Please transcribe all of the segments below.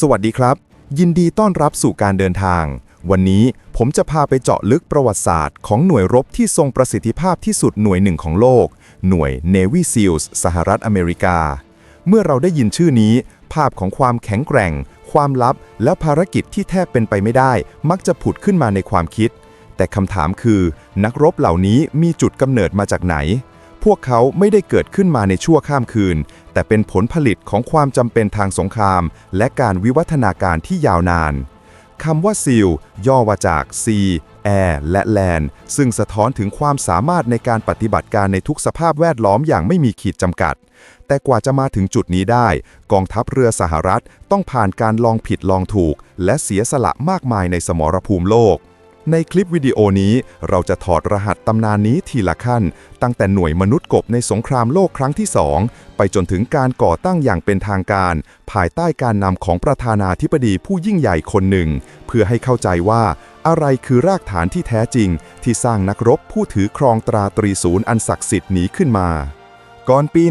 สวัสดีครับ ยินดีต้อนรับสู่การเดินทาง วันนี้ผมจะพาไปเจาะลึกประวัติศาสตร์ของหน่วยรบที่ทรงประสิทธิภาพที่สุดหน่วยหนึ่งของโลก หน่วย Navy SEALs สหรัฐอเมริกา เมื่อเราได้ยินชื่อนี้ ภาพของความแข็งแกร่ง ความลับ และภารกิจที่แทบเป็นไปไม่ได้ มักจะผุดขึ้นมาในความคิด แต่คำถามคือ นักรบเหล่านี้มีจุดกำเนิดมาจากไหน พวกเขาไม่ได้เกิดขึ้นมาในชั่วข้ามคืน แต่เป็นผลผลิตของความจำเป็นทางสงคราม และการวิวัฒนาการที่ยาวนานคำว่า SEAL ย่อมาจาก Sea Air และ Land ซึ่งสะท้อนถึงความสามารถในการปฏิบัติการในทุกสภาพแวดล้อมอย่างไม่มีขีดจำกัด แต่กว่าจะมาถึงจุดนี้ได้ กองทัพเรือสหรัฐต้องผ่านการลองผิดลองถูก และเสียสละมากมายในสมรภูมิโลก ในคลิปวิดีโอนี้เราจะถอดรหัสตำนานนี้ทีละขั้น ตั้งแต่หน่วยมนุษย์กบในสงครามโลกครั้งที่2ไปจนถึงการก่อตั้งอย่างเป็นทางการ ภายใต้การนำของประธานาธิบดีผู้ยิ่งใหญ่คนหนึ่ง เพื่อให้เข้าใจว่าอะไรคือรากฐานที่แท้จริง ที่สร้างนักรบผู้ถือครองตราตรีศูนย์อันศักดิ์สิทธิ์นี้ขึ้นมา ก่อนปี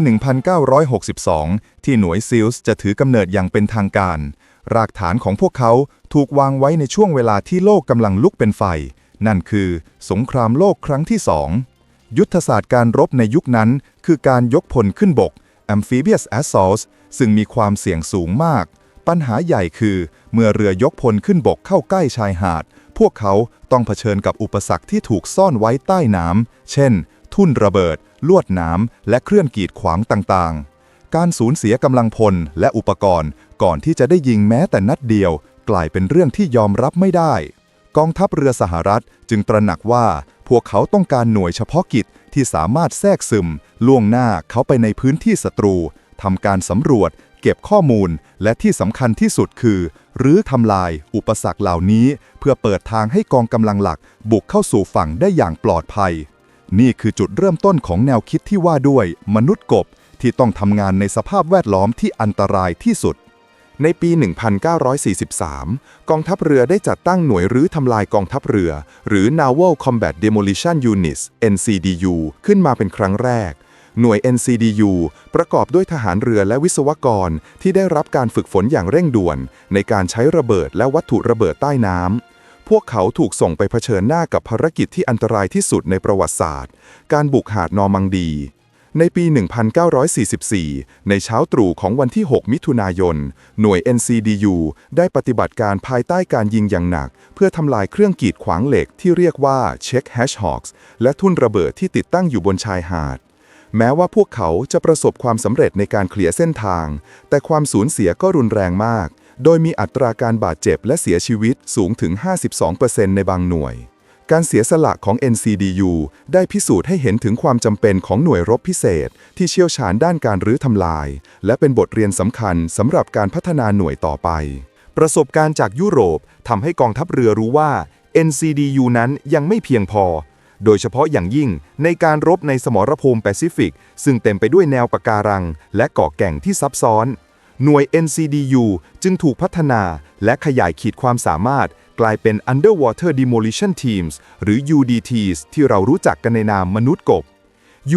1962 ที่หน่วยซิลส์จะถือกำเนิดอย่างเป็นทางการ รากฐานของพวกเขาถูกวางไว้ในช่วงเวลาที่โลกกำลังลุกเป็นไฟ นั่นคือ สงครามโลกครั้งที่สอง ยุทธศาสตร์การรบในยุคนั้น คือการยกพลขึ้นบก amphibious assaults ซึ่งมีความเสี่ยงสูงมาก ปัญหาใหญ่คือ เมื่อเรือยกพลขึ้นบกเข้าใกล้ชายหาด พวกเขาต้องเผชิญกับอุปสรรคที่ถูกซ่อนไว้ใต้น้ำเช่น ทุ่นระเบิด ลวดน้ำและเครื่องกีดขวางต่างๆ การสูญเสียกำลังพลและอุปกรณ์ ก่อนที่จะได้ยิงแม้แต่นัดเดียว กลายเป็นเรื่องที่ยอมรับไม่ได้ กองทัพเรือสหรัฐจึงตระหนักว่า พวกเขาต้องการหน่วยเฉพาะกิจที่สามารถแทรกซึม ล่วงหน้าเขาไปในพื้นที่ศัตรูทำการสำรวจ เก็บข้อมูล และที่สำคัญที่สุดคือหรือทำลาย อุปสรรคเหล่านี้ เพื่อเปิดทางให้กองกำลังหลัก บุกเข้าสู่ฝั่งได้อย่างปลอดภัย นี่คือจุดเริ่มต้นของแนวคิดที่ว่าด้วย มนุษย์กบ ที่ต้องทำงานในสภาพแวดล้อมที่อันตรายที่สุด ในปี 1943 กองทัพเรือได้จัดตั้งหน่วยรื้อทำลายกองทัพเรือ หรือ Naval Combat Demolition Units NCDU ขึ้นมาเป็นครั้งแรก หน่วย NCDU ประกอบด้วยทหารเรือและวิศวกรที่ได้รับการฝึกฝนอย่างเร่งด่วน ในการใช้ระเบิดและวัตถุระเบิดใต้น้ำพวกเขาถูกส่งไปเผชิญหน้ากับภารกิจที่อันตรายที่สุดในประวัติศาสตร์ การบุกหาดนอร์มังดี ในปี 1944 ในเช้าตรู่ของวันที่ 6 มิถุนายน หน่วย NCDU ได้ปฏิบัติการภายใต้การยิงอย่างหนัก เพื่อทำลายเครื่องกีดขวางเหล็กที่เรียกว่า Check Hedgehogs และทุ่นระเบิดที่ติดตั้งอยู่บนชายหาด แม้ว่าพวกเขาจะประสบความสำเร็จในการเคลียร์เส้นทาง แต่ความสูญเสียก็รุนแรงมาก โดยมีอัตราการบาดเจ็บและเสียชีวิตสูงถึง 52%ในบางหน่วย การเสียสละของ NCDU ได้พิสูจน์ให้เห็นถึงความจำเป็นของหน่วยรบพิเศษ ที่เชี่ยวชาญด้านการรื้อทำลาย และเป็นบทเรียนสำคัญสำหรับการพัฒนาหน่วยต่อไป ประสบการณ์จากยุโรปทำให้กองทัพเรือรู้ว่า NCDU นั้นยังไม่เพียงพอ โดยเฉพาะอย่างยิ่งในการรบในสมรภูมิแปซิฟิก ซึ่งเต็มไปด้วยแนวปะการัง และเกาะแก่งที่ซับซ้อน หน่วย NCDU จึงถูกพัฒนาและขยายขีดความสามารถ กลายเป็น Underwater Demolition Teams หรือ UDTs ที่เรารู้จักกันในนามมนุษย์กบ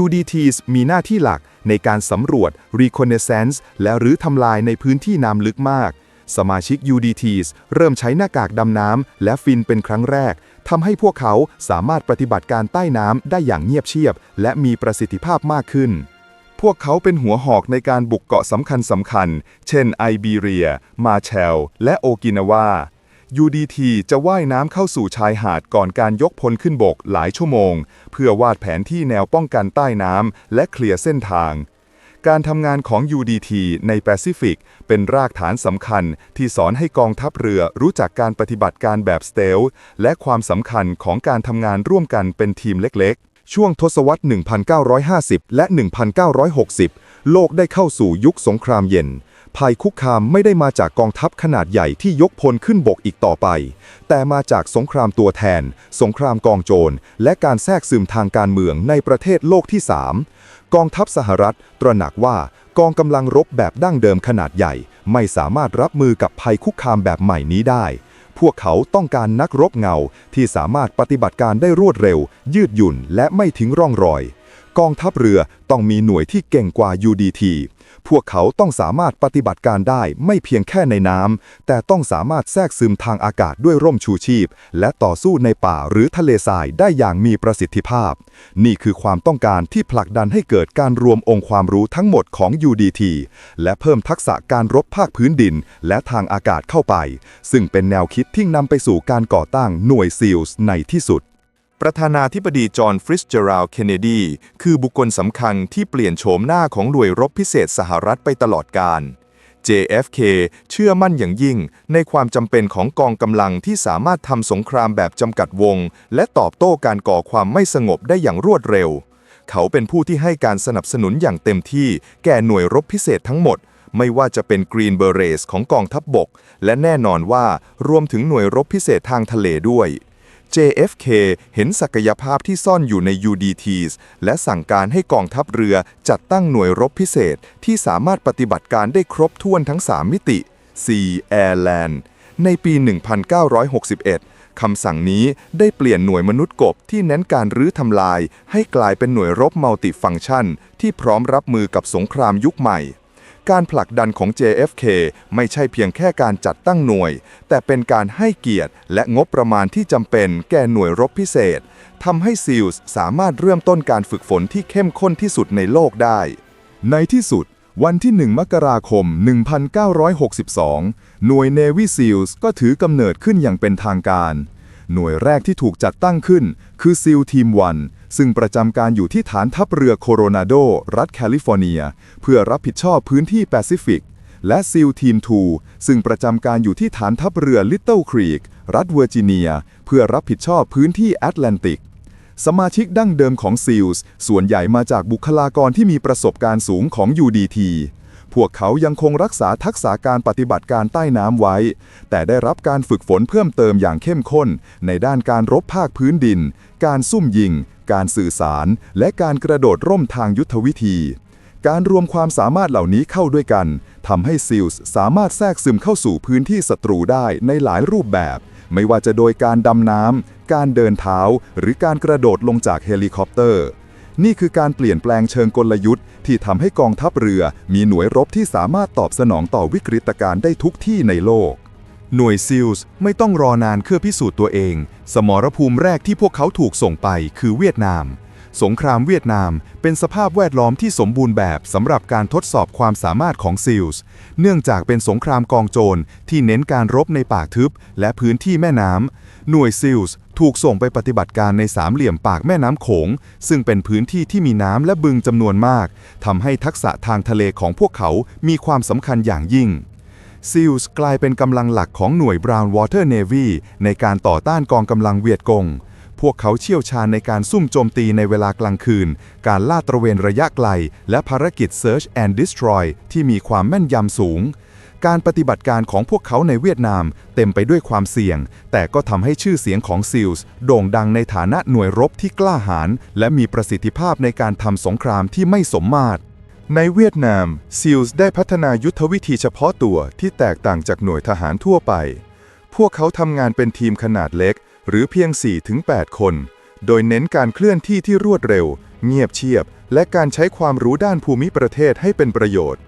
UDTs มีหน้าที่หลักในการสำรวจ Reconnaissance และรื้อทำลายในพื้นที่น้ำลึกมาก สมาชิก UDTs เริ่มใช้หน้ากากดำน้ำและฟินเป็นครั้งแรก ทำให้พวกเขาสามารถปฏิบัติการใต้น้ำได้อย่างเงียบเชียบ และมีประสิทธิภาพมากขึ้น พวกเขาเป็นหัวหอกในการบุกเกาะสำคัญสำคัญ เช่นไอบีเรีย มาแชล และโอกินาวา UDT จะว่ายน้ำเข้าสู่ชายหาดก่อนการยกพลขึ้นบกหลายชั่วโมง เพื่อวาดแผนที่แนวป้องกันใต้น้ำและเคลียร์เส้นทาง การทำงานของ UDT ในแปซิฟิกเป็นรากฐานสำคัญที่สอนให้กองทัพเรือรู้จักการปฏิบัติการแบบสเตลและความสำคัญของการทำงานร่วมกันเป็นทีมเล็กๆ ช่วงทศวรรษ 1950 และ 1960 โลกได้เข้าสู่ยุคสงครามเย็น ภัยคุกคามไม่ได้มาจากกองทัพขนาดใหญ่ที่ยกพลขึ้นบกอีกต่อไป แต่มาจากสงครามตัวแทน สงครามกองโจร และการแทรกซึมทางการเมืองในประเทศโลกที่ 3 กองทัพสหรัฐ ตระหนักว่ากองกำลังรบแบบดั้งเดิมขนาดใหญ่ ไม่สามารถรับมือกับภัยคุกคามแบบใหม่นี้ได้ พวกเขาต้องการนักรบเงาที่สามารถปฏิบัติการได้รวดเร็ว ยืดหยุ่นและไม่ทิ้งร่องรอย กองทัพเรือต้องมีหน่วยที่เก่งกว่า UDT พวกเขาต้องสามารถปฏิบัติการได้ไม่เพียงแค่ในน้ำ แต่ต้องสามารถแทรกซึมทางอากาศด้วยร่มชูชีพ และต่อสู้ในป่าหรือทะเลทรายได้อย่างมีประสิทธิภาพ นี่คือความต้องการที่ผลักดันให้เกิดการรวมองค์ความรู้ทั้งหมดของ UDT และเพิ่มทักษะการรบภาคพื้นดิน และทางอากาศเข้าไป ซึ่งเป็นแนวคิดที่นำไปสู่การก่อตั้งหน่วยซีลส์ในที่สุด ประธานาธิบดีจอห์นฟริสเจอรัลเคนเนดี คือบุคคลสำคัญที่เปลี่ยนโฉมหน้าของหน่วยรบพิเศษสหรัฐไปตลอดกาล JFK เชื่อมั่นอย่างยิ่งในความจำเป็นของกองกำลังที่สามารถทำสงครามแบบจำกัดวง และตอบโต้การก่อความไม่สงบได้อย่างรวดเร็ว เขาเป็นผู้ที่ให้การสนับสนุนอย่างเต็มที่แก่หน่วยรบพิเศษทั้งหมด ไม่ว่าจะเป็น Green Berets ของกองทัพบบก และแน่นอนว่ารวมถึงหน่วยรบพิเศษทางทะเลด้วย JFK เห็นศักยภาพที่ซ่อนอยู่ใน UDTs และสั่งการให้กองทัพเรือจัดตั้งหน่วยรบพิเศษ ที่สามารถปฏิบัติการได้ครบถ้วนทั้ง 3 มิติ Sea Air Land ในปี 1961 คำสั่งนี้ได้เปลี่ยนหน่วยมนุษย์กบที่เน้นการรื้อทำลาย ให้กลายเป็นหน่วยรบมัลติฟังก์ชัน ที่พร้อมรับมือกับสงครามยุคใหม่ การผลักดันของ JFK ไม่ใช่เพียงแค่การจัดตั้งหน่วย แต่เป็นการให้เกียรติและงบประมาณที่จำเป็นแก่หน่วยรบพิเศษทำให้ซีลส์สามารถเริ่มต้นการฝึกฝนที่เข้มข้นที่สุดในโลกได้ ในที่สุด วันที่ 1 มกราคม 1962 หน่วย Navy SEALs ก็ถือกำเนิดขึ้นอย่างเป็นทางการ หน่วยแรกที่ถูกจัดตั้งขึ้น คือ SEAL Team 1 ซึ่งประจำการอยู่ที่ฐานทัพเรือโคโรนาโด รัฐแคลิฟอร์เนีย เพื่อรับผิดชอบพื้นที่แปซิฟิก และ SEAL Team 2ซึ่งประจำการอยู่ที่ฐานทัพเรือ Little Creek รัฐเวอร์จิเนีย เพื่อรับผิดชอบพื้นที่แอตแลนติก สมาชิกดั้งเดิมของ SEALs ส่วนใหญ่มาจากบุคลากรที่มีประสบการณ์สูงของ UDT พวกเขายังคงรักษาทักษะการปฏิบัติการใต้น้ำไว้ แต่ได้รับการฝึกฝนเพิ่มเติมอย่างเข้มข้น ในด้านการรบภาคพื้นดิน การซุ่มยิง การสื่อสาร และการกระโดดร่มทางยุทธวิธี การรวมความสามารถเหล่านี้เข้าด้วยกันทำให้ซิลส์สามารถแทรกซึมเข้าสู่พื้นที่ศัตรูได้ในหลายรูปแบบ ไม่ว่าจะโดยการดำน้ำการเดินเท้า หรือการกระโดดลงจากเฮลิคอปเตอร์นี่คือการเปลี่ยนแปลงเชิงกลยุทธ์ที่ทำให้กองทัพเรือมีหน่วยรบที่สามารถตอบสนองต่อวิกฤตการณ์ได้ทุกที่ในโลก หน่วยซิลส์ไม่ต้องรอนานเพื่อพิสูจน์ตัวเอง สมรภูมิแรกที่พวกเขาถูกส่งไปคือเวียดนาม สงครามเวียดนามเป็นสภาพแวดล้อมที่สมบูรณ์แบบสำหรับการทดสอบความสามารถของซิลส์ เนื่องจากเป็นสงครามกองโจรที่เน้นการรบในป่าทึบและพื้นที่แม่น้ำ หน่วยซิลส์ถูกส่งไปปฏิบัติการในสามเหลี่ยมปากแม่น้ำโขง ซึ่งเป็นพื้นที่ที่มีน้ำและบึงจำนวนมาก ทำให้ทักษะทางทะเลของพวกเขามีความสำคัญอย่างยิ่ง ซิลส์กลายเป็นกำลังหลักของหน่วย Brown Water Navy ในการต่อต้านกองกำลังเวียดกง พวกเขาเชี่ยวชาญในการซุ่มโจมตีในเวลากลางคืน การลาดตระเวนระยะไกล และภารกิจ Search and Destroy ที่มีความแม่นยำสูง การปฏิบัติการของพวกเขาในเวียดนามเต็มไปด้วยความเสี่ยง แต่ก็ทำให้ชื่อเสียงของซิลส์โด่งดังในฐานะหน่วยรบที่กล้าหาญและมีประสิทธิภาพในการทำสงครามที่ไม่สมมาตร ในเวียดนาม ซิลส์ได้พัฒนายุทธวิธีเฉพาะตัวที่แตกต่างจากหน่วยทหารทั่วไป พวกเขาทำงานเป็นทีมขนาดเล็ก หรือเพียง 4-8 คน โดยเน้นการเคลื่อนที่ที่รวดเร็ว เงียบเชียบ และการใช้ความรู้ด้านภูมิประเทศให้เป็นประโยชน์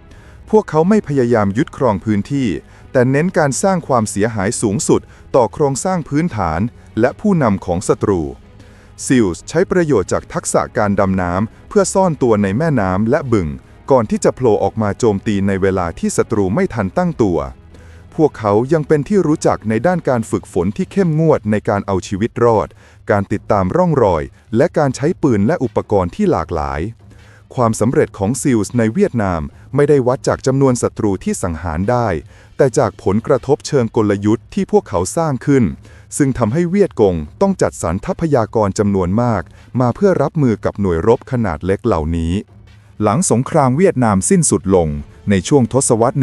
พวกเขาไม่พยายามยึดครองพื้นที่ แต่เน้นการสร้างความเสียหายสูงสุด ต่อโครงสร้างพื้นฐาน และผู้นำของศัตรูซิลส์ใช้ประโยชน์จากทักษะการดำน้ำเพื่อซ่อนตัวในแม่น้ำและบึง ก่อนที่จะโผล่ออกมาโจมตีในเวลาที่ศัตรูไม่ทันตั้งตัว พวกเขายังเป็นที่รู้จักในด้านการฝึกฝนที่เข้มงวดในการเอาชีวิตรอด การติดตามร่องรอย และการใช้ปืนและอุปกรณ์ที่หลากหลาย ความสำเร็จของซิลส์ในเวียดนามไม่ได้วัดจากจำนวนศัตรูที่สังหารได้ แต่จากผลกระทบเชิงกลยุทธ์ที่พวกเขาสร้างขึ้น ซึ่งทำให้เวียดกงต้องจัดสรรทรัพยากรจำนวนมาก มาเพื่อรับมือกับหน่วยรบขนาดเล็กเหล่านี้ หลังสงครามเวียดนามสิ้นสุดลง ในช่วงทศวรรษ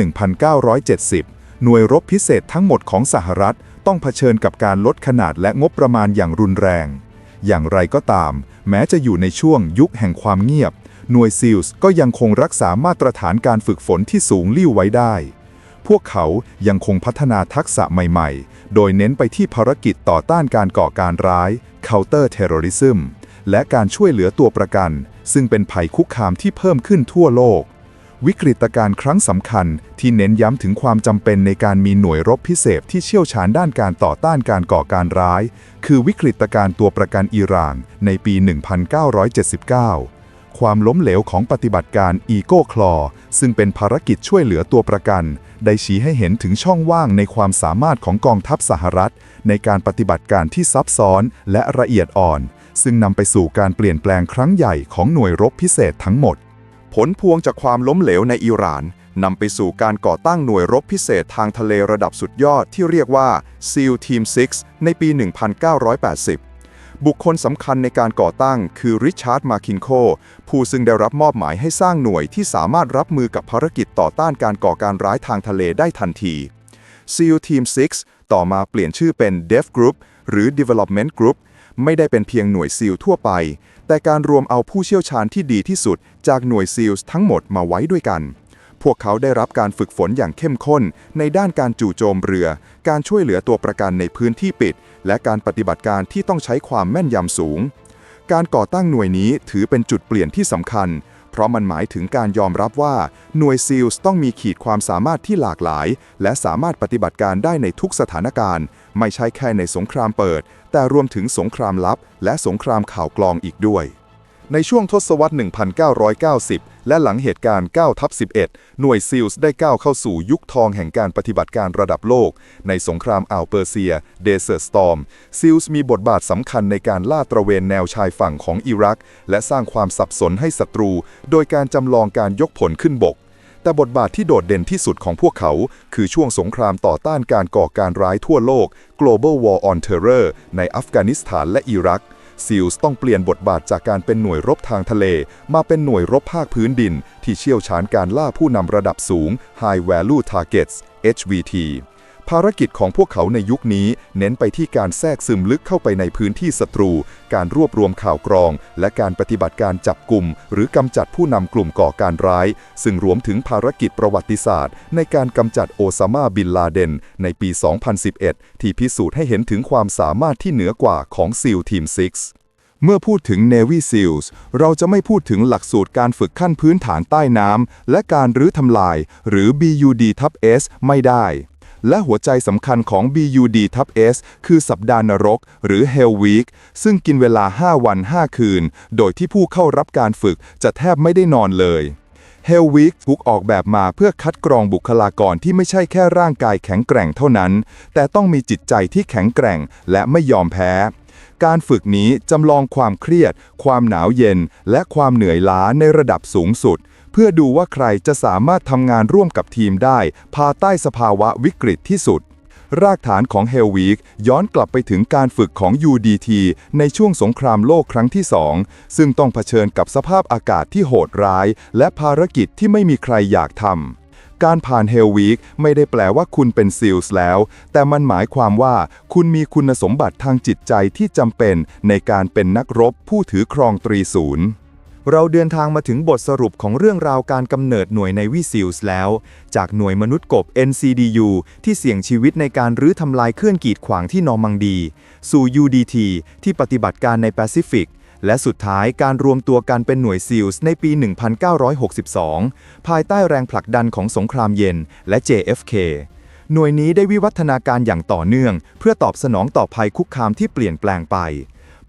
1970 หน่วยรบพิเศษทั้งหมดของสหรัฐต้องเผชิญกับการลดขนาดและงบประมาณอย่างรุนแรง อย่างไรก็ตาม แม้จะอยู่ในช่วงยุคแห่งความเงียบ หน่วยซิลส์ก็ยังคงรักษามาตรฐานการฝึกฝนที่สูงลิ่วไว้ได้ พวกเขายังคงพัฒนาทักษะใหม่ๆ โดยเน้นไปที่ภารกิจต่อต้านการก่อการร้าย counter terrorism และการช่วยเหลือตัวประกัน ซึ่งเป็นภัยคุกคามที่เพิ่มขึ้นทั่วโลก วิกฤตการณ์ครั้งสำคัญที่เน้นย้ำถึงความจำเป็นในการมีหน่วยรบพิเศษที่เชี่ยวชาญด้านการต่อต้านการก่อการร้าย คือวิกฤตการณ์ตัวประกันอิหร่านในปี 1979ความล้มเหลวของปฏิบัติการอีโก้คลอซึ่งเป็นภารกิจช่วยเหลือตัวประกัน ได้ชี้ให้เห็นถึงช่องว่างในความสามารถของกองทัพสหรัฐ ในการปฏิบัติการที่ซับซ้อนและละเอียดอ่อน ซึ่งนำไปสู่การเปลี่ยนแปลงครั้งใหญ่ของหน่วยรบพิเศษทั้งหมด ผลพวงจากความล้มเหลวในอิหร่านนำไปสู่การก่อตั้งหน่วยรบพิเศษทางทะเลระดับสุดยอดที่เรียกว่า SEAL Team 6 ในปี 1980 บุคคลสำคัญในการก่อตั้งคือริชาร์ด มาคินโค ผู้ซึ่งได้รับมอบหมายให้สร้างหน่วยที่สามารถรับมือกับภารกิจต่อต้านการก่อการร้ายทางทะเลได้ทันที SEAL Team 6 ต่อมาเปลี่ยนชื่อเป็น Dev Group หรือ Development Group ไม่ได้เป็นเพียงหน่วยซีลทั่วไป แต่การรวมเอาผู้เชี่ยวชาญที่ดีที่สุดจากหน่วยซีลทั้งหมดมาไว้ด้วยกัน พวกเขาได้รับการฝึกฝนอย่างเข้มข้น ในด้านการจู่โจมเรือ การช่วยเหลือตัวประกันในพื้นที่ปิด และการปฏิบัติการที่ต้องใช้ความแม่นยำสูง การก่อตั้งหน่วยนี้ถือเป็นจุดเปลี่ยนที่สำคัญ เพราะมันหมายถึงการยอมรับว่า หน่วยซีลต้องมีขีดความสามารถที่หลากหลาย และสามารถปฏิบัติการได้ในทุกสถานการณ์ ไม่ใช่แค่ในสงครามเปิด แต่รวมถึงสงครามลับ และสงครามข่าวกลองอีกด้วย ในช่วงทศวรรษ 1990 และหลังเหตุการณ์9ทับ11 หน่วยซีลส์ได้ก้าวเข้าสู่ยุคทองแห่งการปฏิบัติการระดับโลก ในสงครามอ่าวเปอร์เซียเดเซอร์สตอมซีลส์มีบทบาทสำคัญในการล่าตระเวนแนวชายฝั่งของอิรัก และสร้างความสับสนให้ศัตรู โดยการจำลองการยกผลขึ้นบก แต่บทบาทที่โดดเด่นที่สุดของพวกเขา คือช่วงสงครามต่อต้านการก่อการร้ายทั่วโลก Global War on Terror ในอัฟกานิสถานและอิรัก ซีลส์ต้องเปลี่ยนบทบาทจากการเป็นหน่วยรบทางทะเล มาเป็นหน่วยรบภาคพื้นดิน ที่เชี่ยวชาญการล่าผู้นำระดับสูง High Value Targets HVT ภารกิจของพวกเขาในยุคนี้ เน้นไปที่การแทรกซึมลึกเข้าไปในพื้นที่ศัตรู การรวบรวมข่าวกรอง และการปฏิบัติการจับกลุ่ม หรือกำจัดผู้นำกลุ่มก่อการร้าย ซึ่งรวมถึงภารกิจประวัติศาสตร์ ในการกำจัดโอซามาบินลาเดน ในปี 2011 ที่พิสูจน์ให้เห็นถึงความสามารถที่เหนือกว่าของซีลทีม 6เมื่อพูดถึง Navy SEALs เราจะไม่พูดถึงหลักสูตรการฝึกขั้นพื้นฐานใต้น้ำ และการรื้อทำลาย หรือ BUD ทับ S ไม่ได้ และหัวใจสำคัญของ BUD ทับ S คือสัปดาห์นรก หรือ Hell Week ซึ่งกินเวลา 5 วัน 5 คืน โดยที่ผู้เข้ารับการฝึกจะแทบไม่ได้นอนเลย Hell Week ถูกออกแบบมาเพื่อคัดกรองบุคลากรที่ไม่ใช่แค่ร่างกายแข็งแกร่งเท่านั้น แต่ต้องมีจิตใจที่แข็งแกร่งและไม่ยอมแพ้ การฝึกนี้จำลองความเครียด ความหนาวเย็น และความเหนื่อยล้าในระดับสูงสุด พื่อดูว่าใครจะสามารถทำงานร่วมกับทีมได้ภายใต้สภาวะวิกฤตที่สุด รากฐานของ Hell Week ย้อนกลับไปถึงการฝึกของ UDT ในช่วงสงครามโลกครั้งที่2ซึ่งต้องเผชิญกับสภาพอากาศที่โหดร้าย และภารกิจที่ไม่มีใครอยากทำการผ่าน Hell Week ไม่ได้แปลว่าคุณเป็นซิลส์แล้ว แต่มันหมายความว่าคุณมีคุณสมบัติทางจิตใจที่จำเป็นในการเป็นนักรบผู้ถือครองตรีศูนย์ เราเดินทางมาถึงบทสรุปของเรื่องราวการกำเนิดหน่วยในวิซิลส์แล้ว จากหน่วยมนุษย์กบ NCDU ที่เสี่ยงชีวิตในการรื้อทำลายเคลื่อนกีดขวางที่นอร์มังดี สู่ UDT ที่ปฏิบัติการในแปซิฟิกและสุดท้ายการรวมตัวกันเป็นหน่วยซีลส์ในปี 1962 ภายใต้แรงผลักดันของสงครามเย็นและ JFK หน่วยนี้ได้วิวัฒนาการอย่างต่อเนื่อง เพื่อตอบสนองต่อภัยคุกคามที่เปลี่ยนแปลงไป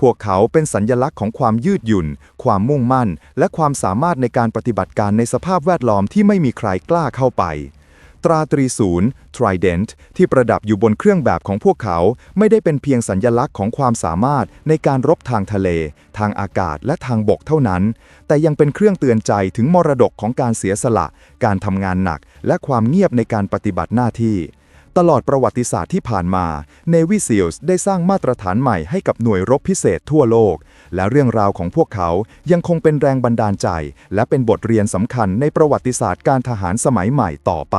พวกเขาเป็นสัญญลักษณ์ของความยืดหยุ่น ความมุ่งมั่น และความสามารถในการปฏิบัติการในสภาพแวดล้อมที่ไม่มีใครกล้าเข้าไป ตราตรีศูนย์ Trident ที่ประดับอยู่บนเครื่องแบบของพวกเขาไม่ได้เป็นเพียงสัญญลักษณ์ของความสามารถในการรบทางทะเล ทางอากาศและทางบกเท่านั้น แต่ยังเป็นเครื่องเตือนใจถึงมรดกของการเสียสละ การทำงานหนัก และความเงียบในการปฏิบัติหน้าที่ ตลอดประวัติศาสตร์ที่ผ่านมา Navy SEALs ได้สร้างมาตรฐานใหม่ให้กับหน่วยรบพิเศษทั่วโลก และเรื่องราวของพวกเขายังคงเป็นแรงบันดาลใจ และเป็นบทเรียนสำคัญในประวัติศาสตร์การทหารสมัยใหม่ต่อไป